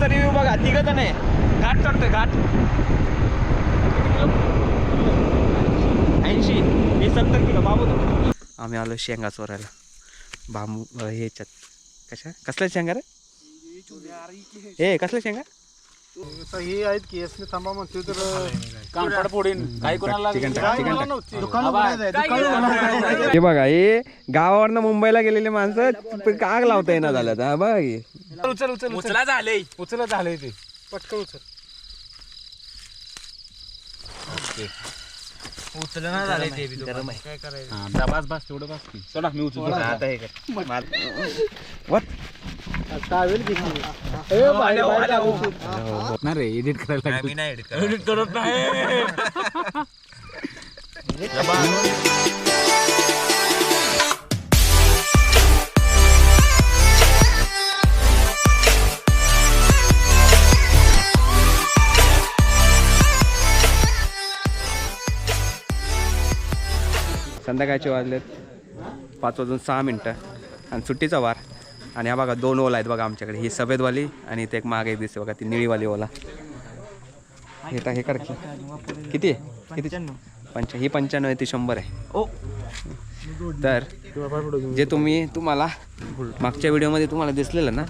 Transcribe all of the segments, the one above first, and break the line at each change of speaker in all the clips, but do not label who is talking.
ओलाचा review बघा तिघं जण आहे घाट चढतोय घाट. ऐंशी मी सत्तर किलो बाबू आम्ही आलो शेंगा चोरायला. बांबू हे ह्याच्यात कशा? कसल्या शेंगा रे? ए कसल्या शेंगा?
हे आहेत की असले थांबा म्हणते तर
कानपड फोडीन काही कोणाला
चिकन टाक, चिकन टाक.
दुकान दुकान
हे बघा हे गावावरनं मुंबईला गेलेले माणसं आग लावता येणार झाल्यात. हा बघा हे.
उचल उचल
उचला. झाले.
उचल झालंय ते. पटकन उचल.
उचलना झाले ते बी काय करायचं? बस बस तेवढं बस की. चला मी उचलतो.
आता हे कर. What?
टावेल घेतली ए बाहेर बाहेर टाकू.
नाही रे एडिट करायला
मी नाही edit
एडिट करत नाही.
संध्याकाळचे वाजलेत. पाच वाजून सहा मिनटं. आणि सुट्टीचा वार. आणि हा बघा दोन ओला आहेत बघा आमच्याकडे. ही सफेदवाली आणि इथे एक मागे एक दिसते बघा ती निळीवाली ओला. हे टा- हे कर. किती आहे? किती? पंच ही पंच्याण्णव आहे ती शंभर आहे. तर जे तुम्ही तुम्हाला मागच्या व्हिडिओमध्ये तुम्हाला दिसलेलं ना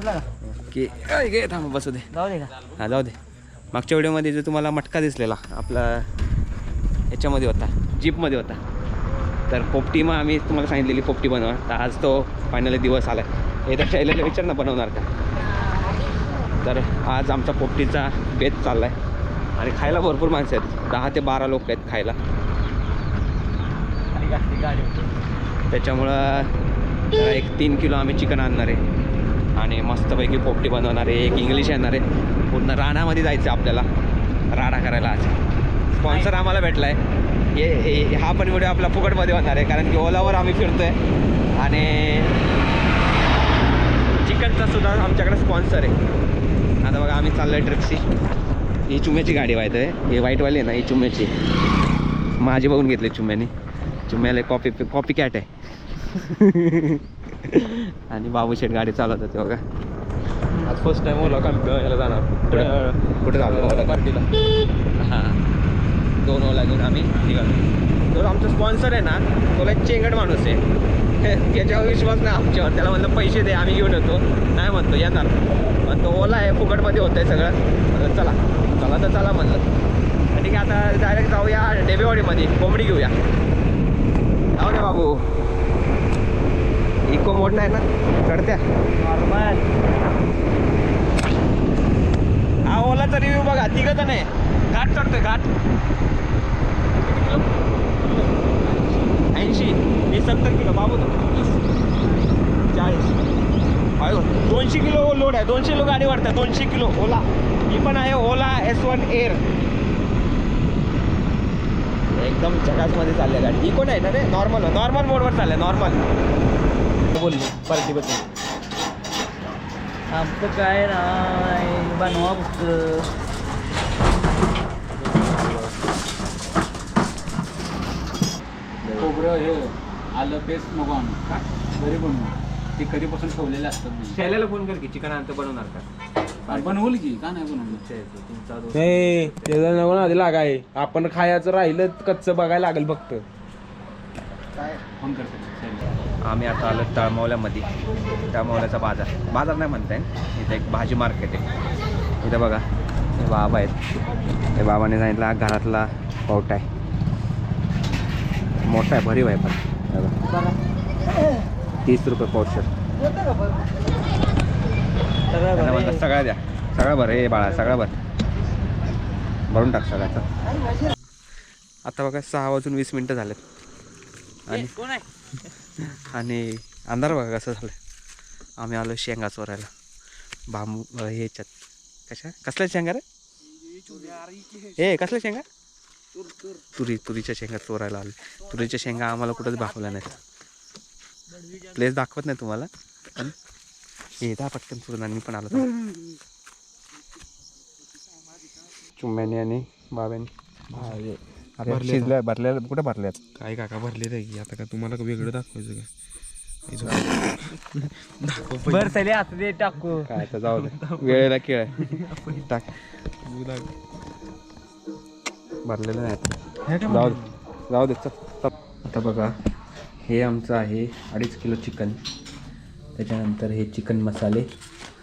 की? घे थांब बसू दे. हा जाऊ दे. मागच्या व्हिडिओमध्ये जे तुम्हाला मटका दिसलेला आपला याच्यामध्ये होता जीपमध्ये होता. तर पोपटी मग आम्ही तुम्हाला सांगितलेली पोपटी बनवा. तर आज तो फायनली दिवस आला एकदा हे तर शैलेला विचार ना बनवणार का? तर आज आमचा पोपटीचा बेत चालला आहे आणि खायला भरपूर माणसं आहेत. दहा ते बारा लोक आहेत खायला. त्याच्यामुळं एक तीन किलो आम्ही चिकन आणणार. आहे आणि मस्तपैकी पोपटी बनवणार आहे एक इंग्लिश येणार आहे पूर्ण राणामध्ये जायचं आहे आपल्याला. राडा करायला आज. स्पॉन्सर आम्हाला भेटला आहे हे हा पण व्हिडिओ आपला फुकटमध्ये होणार आहे. कारण की ओलावर आम्ही फिरतो आहे आणि चिकनचा सुद्धा आमच्याकडे स्पॉन्सर आहे. आता बघा आम्ही चाललो आहे ट्रिपशी. ही चुम्याची गाडी वाहत आहे. ही व्हाईटवाली आहे ना ही चुम्याची. माझी बघून घेतली चुम्यानी. चुम्याला कॉपी कॉपी कॅट आहे. आणि बाबू शेठ गाडी चालवत होते बघा. आज फर्स्ट टाइम ओला का याला जाणार. कुठे? कुठे झालं ओला पार्टीला हां. दोन ओला घेऊन आम्ही निघालो. तो आमचा स्पॉन्सर आहे ना तो एक चेंगट माणूस आहे. त्याच्यावर विश्वास नाही आमच्यावर. त्याला म्हणलं पैसे दे आम्ही घेऊन येतो. नाही म्हणतो येणार पण तो ओला आहे फुकटमध्ये होतं आहे सगळं. म्हणलं चला. चला तर चला म्हणलं. ठीक आहे आता डायरेक्ट जाऊया डेबेवाडीमध्ये. कोंबडी घेऊया. जाऊ दे बाबू. इको मोठा आहे ना. चढत्या. हा ओलाचा रिव्ह्यू बघा. तिघं जण आहे. घाट चढतोय घाट. ऐंशी मी सत्तर किलो बाबू चाळीस. अयो दोनशे किलो लोड आहे. दोनशे किलो गाडी वाढतात. दोनशे किलो. ओला. ही पण आहे ओला एस वन एअर. एकदम झकासमध्ये चालली गाडी. ही कोण आहे ना रे? नॉर्मल नॉर्मल मोडवर चालले नॉर्मल. बोलली. पार्टी बद्दल
आमचं काय ना बनवा फक्त.
हे आलं पेस्ट नको आणू का? घरी बनवू. ते कधीपासून ठेवलेले असतात.
शैल्याला फोन कर की चिकन आणतं बनवणार का?
आणि बनवलं की का नाही बनवलं?
नाही त्याचा नको ना आधी लागाय. आपण खायचं राहिलं कच्चं बघायला लागेल फक्त.
फोन करतो
आम्ही आता आलो तळमवल्यामध्ये. तळमवल्याचा बाजार. बाजार नाही म्हणता येईल इथं एक भाजी मार्केट आहे. इथं बघा. हे बाबा आहेत. हे बाबाने सांगितलं घरातला पावटा आहे. मोठा आहे भरीव आहे. पण हे. तीस रुपये पावशर. सगळ्या द्या. सगळं भर हे बाळा सगळं भर भरून टाक सगळ्याचं. आता बघा सहा वाजून वीस मिनटं झालेत. आणि आणि अंधार बघा कसं झालं आम्ही आलो शेंगा चोरायला बांबू हे ह्याच्यात कशा? कसल्या शेंगा रे? ए कसल्या शेंगा? तुरी तुरीच्या शेंगा चोरायला आले. तुरीच्या शेंगा आम्हाला कुठंच दाखवल्या नाहीत. प्लेस दाखवत नाही तुम्हाला पण हे दहा पटकन आणि मी पण आलो चुम्याने आणि बाब्याने अरे शिजल्या भरल्या कुठे भरल्यात
काय काका भरले रे आता का तुम्हाला वेगळं दाखवायचं का
बर चले आता ते टाकू.
काय आता जाऊ दे. वेळेला खेळ आहे. टाक. भरलेलं नाही आता. जाऊ दे. जाऊ दे चल. आता बघा हे आमचं आहे अडीच किलो चिकन. त्याच्यानंतर हे चिकन मसाले.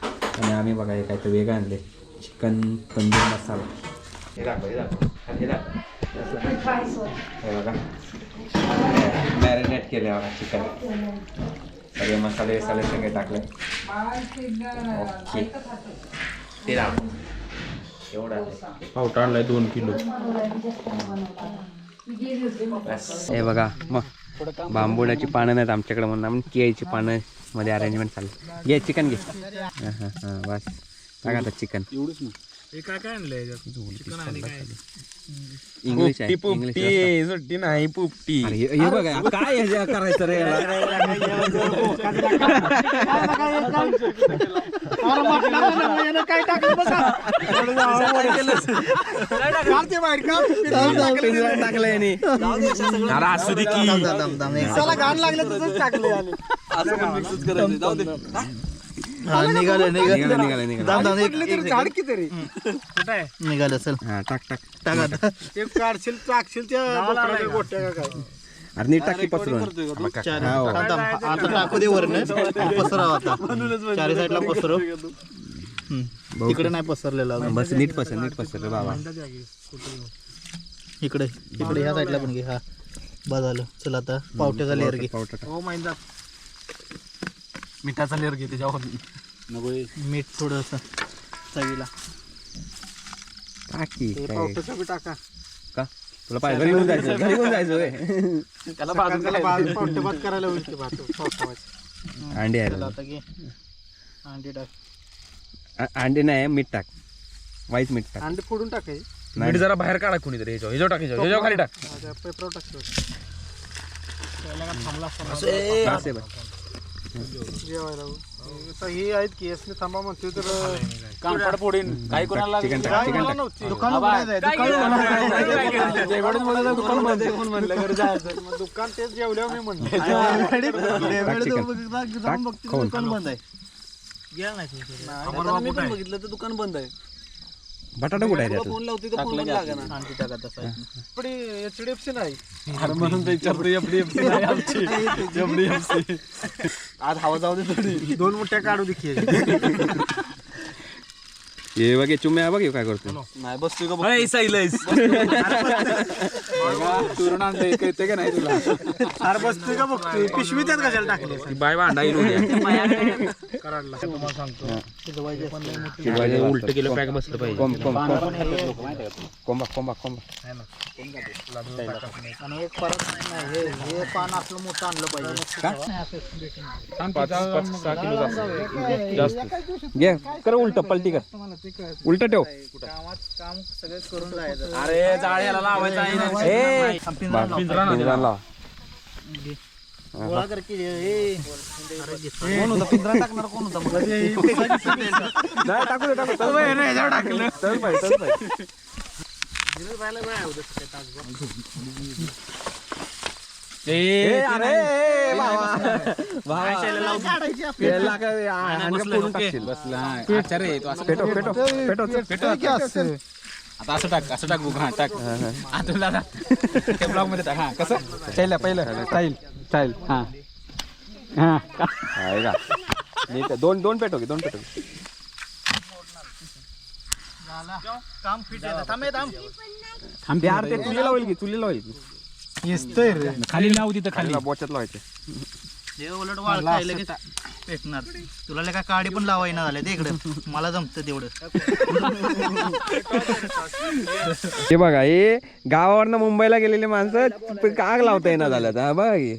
आणि आम्ही बघा हे काय तर वेगळं आणले चिकन तंदूर मसाला. हे दाखव हे दाखव. हे दाखव. हे बघा. मॅरिनेट केले बघा चिकन. सगळे मसाले मसाले सगळे टाकले. ओके. ते दाखव. एवढं आहे.
पावटा आणलाय दोन किलो.
हे बघा मग बांबुण्याची पानं नाहीत आमच्याकडे म्हणून. आम्ही केळीची पानं मध्ये अरेंजमेंट चालू. घे चिकन घे. हां हां हां बस टाका आता चिकन.
एवढंच
इंग्लिश आहे
पोपटी सुट्टी नाही पोपटी
अरे हे हे बघा काय हे करायचं रे याला? टाकलं याने
अरे असू दे की
निघाले
निघालं निघालं निघालं
निघाले. चल.
हा टाक टाक.
टाक आता.
अरे नीट टाकी पसरून. हा, हो.
आता टाकू दे वरनं. पसराव आता. चारी साईडला पसरव हम्म. तिकडे नाही पसरलेला अजून.
बस नीट पसर नीट पसर. रे बाबा.
इकडे इकडे ह्या साईडला पण घे. हा. बा झालं. चल आता. पावट्याचा लेअर घे.
पावटा टाक.
मिठाचा लेअर घे त्याच्यावर नको.
मीठ थोडस चवीला.
टाकी काय? का? तुला पाहिजे घरी घेऊन जायचं घरी घेऊन जायचं होय.
त्याला बाजूला
करायला होईल
अंडे आहे.
आता घे. अंडी टाक.
अंडे नाही मीठ टाक. वाईट मीठ टाक.
अंडी फोडून टाक
नाही.
मीठ जरा बाहेर काढा कोणीतरी ह्याच्यावर ह्याच्यावर टाक ह्याच्यावर ह्याच्यावर खाली टाक.
पेपर टाक
असं. आहे बघ.
ही आहेत की असले थांबा म्हणते तर
कानपाड फोडीन. काही कोणाला
चिकन टाक चिकन टाक.
दुकान दुकान तेच जेवल्यावर मी म्हणलं
टाक चिकन. टाक खाऊन.
दुकान बंद आहे. मी पण बघितलं तर दुकान बंद आहे.
बटाटा कुठे आहे त्यात
फोन लावते तर फोन लागणार आणखी टाका तसा एचडीएफसी नाही.
अरे म्हणून तर विचारतो एफडीएफसी नाही आमची. एफडीएफसी.
आज हवा जाऊ दे थोडी. दोन मोठ्या काढू देखील
हे बघ हे चुम्या आहे बघ काय करतो
नाही बसतोय का
चुरण आणलंय कळते का नाही तुला?
अरे बसतोय का बघतोय पिशवी त्यात कशाला टाकली?
ती बाय भांडा उलट केलं पॅक बसलं पाहिजे.
कोंब कोंब कोंबा. कोंबा कोंबा
आणि एक परत नाही हे हे पान असलं मोठं आणलं पाहिजे.
जास्त.
घे कर उलट पलटी कर. उलट ठेव.
कामात काम सगळं करून जायचं
अरे जाळ्याला लावायचं आहे
ए
पिंजरा लाव.
पिंजरा लाव.
गोळा कर की कोण होता? पिंजरा टाकणार कोण होता? मग
नाही, टाकू दे, टाकू दे. चल बाई, चल बाई. ए, अरे. पेला का, फोडून टाकशील? पेटो पेटो.
आता असं टाक असं टाक बुक हा टाक. हा तुला त्या ब्लॉगमध्ये टाक. हा कसं? पहिलं पहिलं. स्टाईल स्टाईल हा. हा.
आहे का? नीट आहे. दोन दोन पेटो घे दोन पेटो घे.
काम फिट आहे. थांब थांब.
थांब
ते यार ते चुलीला होईल की चुलीला होईल की?
येस्तोय रे.
खाली लाव तिथं खाली.
खाली बोच्यात लावायचे.
हे उलट वाळ काय लगेच पेटणार. तुला लय का काडी पण लावायना झाल्या ते इकडे. मला जमतं तेवढं.
हे बघा हे गावावरनं मुंबईला गेलेले माणसं आग लावता येणार झाल्यात हा बघ हे.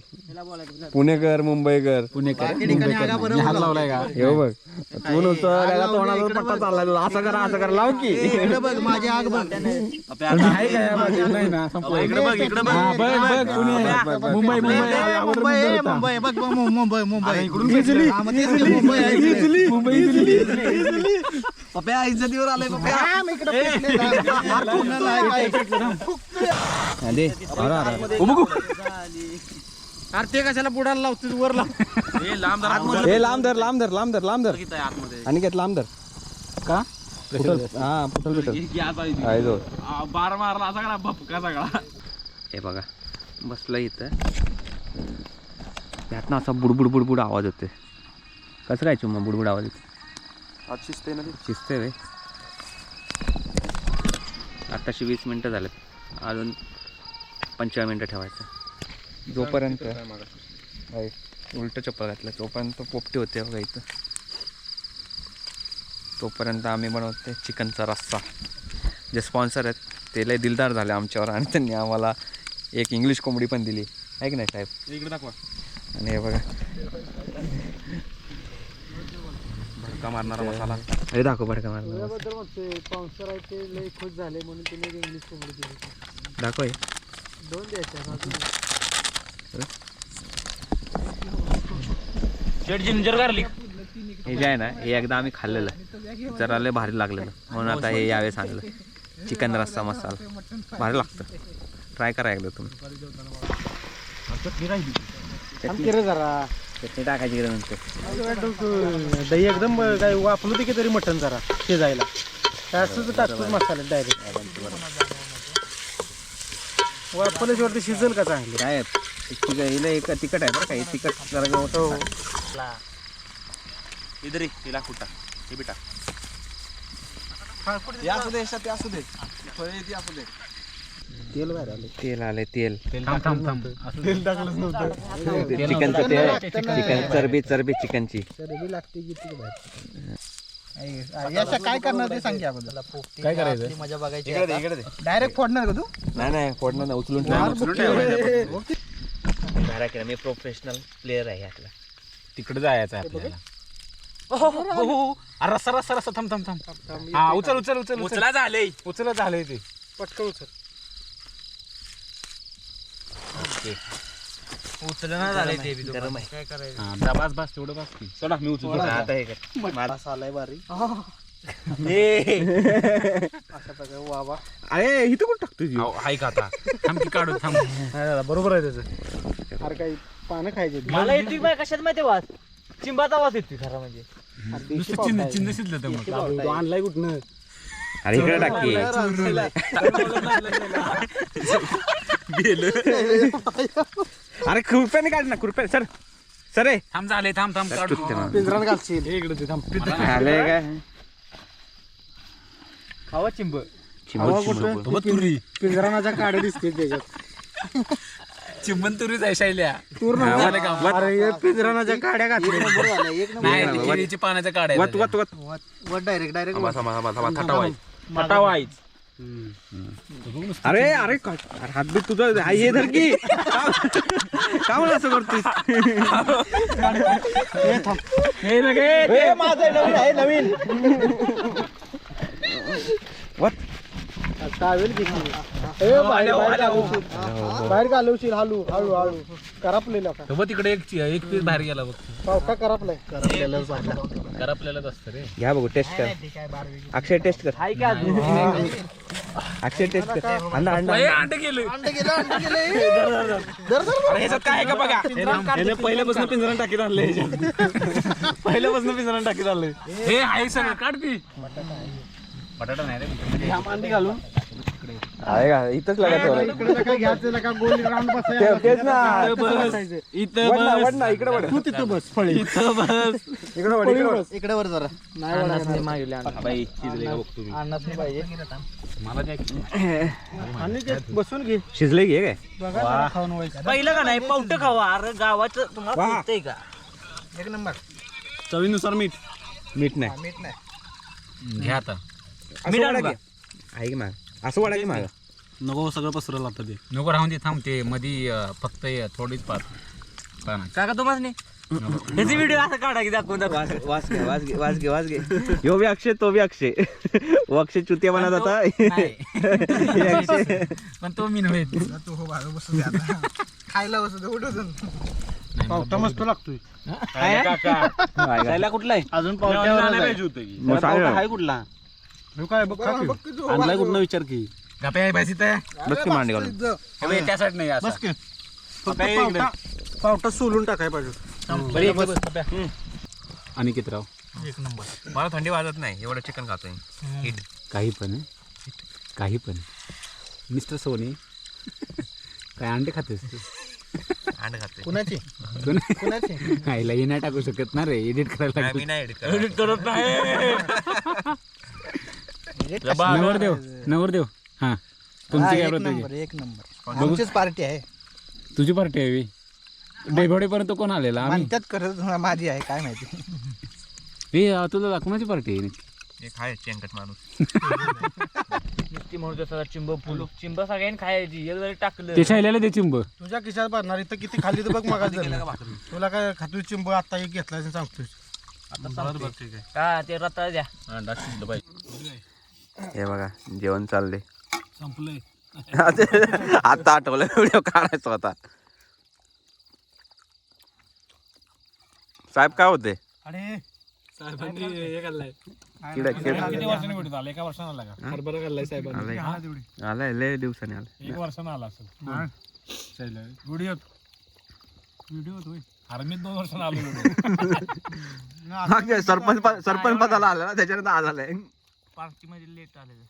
पुणेकर मुंबईकर
पुणेकर
ठिकाणी आगा बरोबर
मी हात लावलाय का
हे बघ. तू नुसतं त्याला तोंडाचा पट्टा चाललाय. तुला असं करा असं करा. लाव की.
इकडे बघ माझी आग बघ.
आहे काय नाही ना. संपलं.
इकडे बघ इकडे बघ.
हा, बघ बघ. पुणे. मुंबई मुंबई.
मुंबई
मुंबई
ए,
होता.
मुंबई. बघ बघ मु- मुंबई मुंबई. इकडून हा, मग तेच की मुंबई आहे इकडे.
मुंबई इथली.
पप्या इज्जतीवर आलंय पप्या इकडे. फार आहे. काय.
अरे अरे.
अरे ते कशाला बुडाला लावतो वर लाव.
हे लांब धर लांब धर लांब धर लांब धर आणि घेत लांब धर.
का?
पुटल हा पुटल भेटल. आहे जो
बार मारला सगळा भपका सगळा?
हे बघा बसलं इथं. त्यातनं असा बुडबुड बुडबुड आवाज येते कसं काय चुम्मा बुडबुड आवाज येते
आज शिजते ना
शिजते वे आत्ताशी वीस मिनटं झालेत. अजून पंचवीस मिनटं ठेवायचं. जोपर्यंत. उलटं चप्पल घातलं. तोपर्यंत पोपटी होते बघा इथं. तोपर्यंत आम्ही बनवते चिकनचा रस्सा. जे स्पॉन्सर आहेत ते लय दिलदार झाले आमच्यावर आणि त्यांनी आम्हाला एक इंग्लिश कोंबडी पण दिली. आहे की नाही साहेब?
इकडे दाखवा.
आणि हे बघा.
भडका मारणारा मसाला.
हे दाखव
स्पॉन्सर आहे ते लय खुश झाले म्हणून तुम्ही इंग्लिश कोंबडी दिली.
दाखव हे.
दोन द्यायच्या
हे जे आहे ना हे एकदा आम्ही खाल्लेलं. जरा लय भारी लागलेलं. म्हणून आता हे यावेळेस आणलं. चिकन रस्सा मसाला. भारी लागतं. ट्राय करा एकदा तुम्ही.
जरा.
चटणी टाकायची नंतर?
दही एकदम काय वापरू दे की तरी मटन जरा शिजायला. असंच टाकतोच मसाला डायरेक्ट वापरल्याशिवरती शिजेल का चांगली?
काय हिला एक तिखट आहे बरं का हे तिखट जरा होतं
इधर तिला कुठा हे बिटा
तेल बाहेर आले.
तेल आले तेल.
तेल टाकलंच नव्हतं.
चिकनचं तेल चिकन चरबी चरबी चिकनची.
चरबी लागते की ती बाहेर
याच्या काय करणार ते सांग अगोदर.
काय करायचं?
मजा बघायची
इकडे दे, इकडे दे.
डायरेक्ट फोडणार का तू?
नाही नाही फोडणं नाही उचलून ठेवा मी प्रोफेशनल प्लेअर आहे यातला
तिकडे जायचं आहे आपल्याला. अरे रस्सा रस्सा रस्सा. थांब थांब थांब. हा उचल उचल उचल उचला. झाले उचल झाले ते. पटकन उचल.
उचलना झालंय ते गरम आहे.
हा दा- बस बस तेवढं बस की. चला मी उचल
आता हे कर.
आलाय बारी
अरे इथं कुठं टाकतो जीव?
हाय का आता? थांब की काढू थांब. बरोबर आहे त्याचं.
अरे काही पानं खायचे
मला येते बाय कशात माहिती वास? चिंबाचा वास येते खरा म्हणजे.
नुसतं चिंद चिंद शिजलं तर मग.
तो आणलाय कुठनं?
अरे इकडे टाकी अरे काढ ना खुरप्या. सर सर रे.
थांब झाले थांब थांब काढू.
पिंजरात घालशील.
हे इकडे ते थांब.
आले काय?
खावा चिंब.
तो बघ तुरी.
पिंजरानाच्या काड्या दिसते त्याच्यात.
चिंबन तुरीच आहे शैल्या.
अरे पिंजरानाच्या काड्या घातल्या.
नाही ते केळीची पाण्याच्या काढायला
वत वत वत
वर डायरेक्ट डायरेक्ट
थांबा, थांबा, थांबा, थांबा, थाटा वाईट.
फटावाईच
अरे अरे काय अरे हात बीत तुझं हा, हे धर की. का म्हणून असं करतोस
हे लगे
वत
टावेल किती ए बाहेर बाहेर घालवशील. बाहेर घालवशील हळू हळू हळू करापलेला का?
तो बघ तिकडे एक चि- एक पीस बाहेर गेला बघ.
पावका करापलाय?
कर आपल्यालाच असतं रे.
घ्या बघू टेस्ट कर. अक्षय टेस्ट कर.
का
अक्षय टेस्ट कर. अण्णा अण्णा
ए, अंडे. गेले.
काय का बघा? पहिल्यापासून पिंजरा टाकीत आणलं पहिल्यापासून पिंजरा टाकीत आणलंय
हे आहे सगळं काढ की बटाटा नाही रे.
अंडी घालून.
आहे का? इथंच लगा ठेवला.
इकडे काय घ्यायचं का गोल राऊंड बसायला
ते- तेच ना.
इथं
वड ना वड ना इकडे वड.
तू तिथं बस फळी.
इथं बस.
इकडे वड इकडे वड.
इकडे वर जरा. नाही
बाई शिजले का बघतो मी
अन्नाच नाही पाहिजे.
मला द्या की.
आणि ते बसून घे.
शिजले घे काय?
बघा जरा खाऊन व्हायचं
पहिलं का नाही? पावट खावा. अरे गावाचं तुम्हाला का?
एक नंबर.
चवीनुसार मीठ.
मीठ नाही.
मीठ नाही.
घ्या आता.
मीठ आणू
घे आहे की माग? असं वडा की माग.
नको सगळं पसरलं आता ते.
नको राहून दे थांब ते. मधी अं, फक्त हे थोडीच पाच पाना
काका तुम्हाला नाही? ह्याची व्हिडिओ असं काढा की दाखवून दाखवा
वास वास घे वास घे वास घे वास घे. यो बी अक्षय तो बी अक्षय. वो अक्षय चुतिया बनत होता. हे अक्षय.
पण तो मी नव्हे.
तू हो बाजू बसू दे आता. खायला बसू दे उठून. पावटा मस्त लागतोय?
कुठला आहे?
अजून
मग सांग. ना.
कुठला?
काय बघ खा की.
आणलाय कुठला विचार की?
गप्या
बस की मांडी घालून
हे बघ, त्या साईड नाही असं.
बस की. फक्त पावटा
पावटा सोलून टाकाय पाहिजे.
आणि कितराव?
मला थंडी वाजत नाही एवढं चिकन खातोय. हिट
काही पण आहे. काही पण मिस्टर सोनी काय अंडे खातेस तू?
अंड खातोय.
कुणाची?
कोण?
कुणाची?
आईला हे नाही टाकू शकत ना रे एडिट करायला
नाही,
लागतं.
नाही एडिट करत.
नवरदेव नवरदेव हा.
हा,
तुमची काय
एक
प्रत्येक
नंबर एक नंबर. आमचीच पार्टी आहे.
तुझी पार्टी आहे डेभोडेपर्यंत कोण आलेला? आम्ही.
म्हणतात करत माझी आहे काय माहिती.
हे तुला कोणाची पार्टी आहे?
एक आहे चेंगट माणूस.
नुसती म्हणतो सगळं चिंब फुल चिंब सगळ्यांनी खायची. एक जरी टाकलं.
ते शायल्याला दे चिंब.
तुझ्या खिशात भरणार इथं किती खाल्ली तर बघ मग तुला काय खातोय चिंब? आता एक घेतला सांगतोय.
का ते रताळ द्या.
हे बघा जेवण चालले
संपलंय.
आता आठवलं व्हिडिओ काढायचा होता. साहेब काय होते?
अरे
साहेबांनी हे खाल्लाय.
किडा किडा
किती वर्षांनी भेटत आला एका वर्षानं आला का? हरभरा खाल्लाय साहेबांनी
आलाय. आलाय लय दिवसाने आलाय.
एक वर्षानं आला असेल. व्हिडिओ व्हिडिओ होय. अरे मी दोन वर्षानं आलो
मागे सरपंच पद- सरपंच पदाला आला ना त्याच्यानंतर आज आलाय.
पार्टीमध्ये लेट आलेलं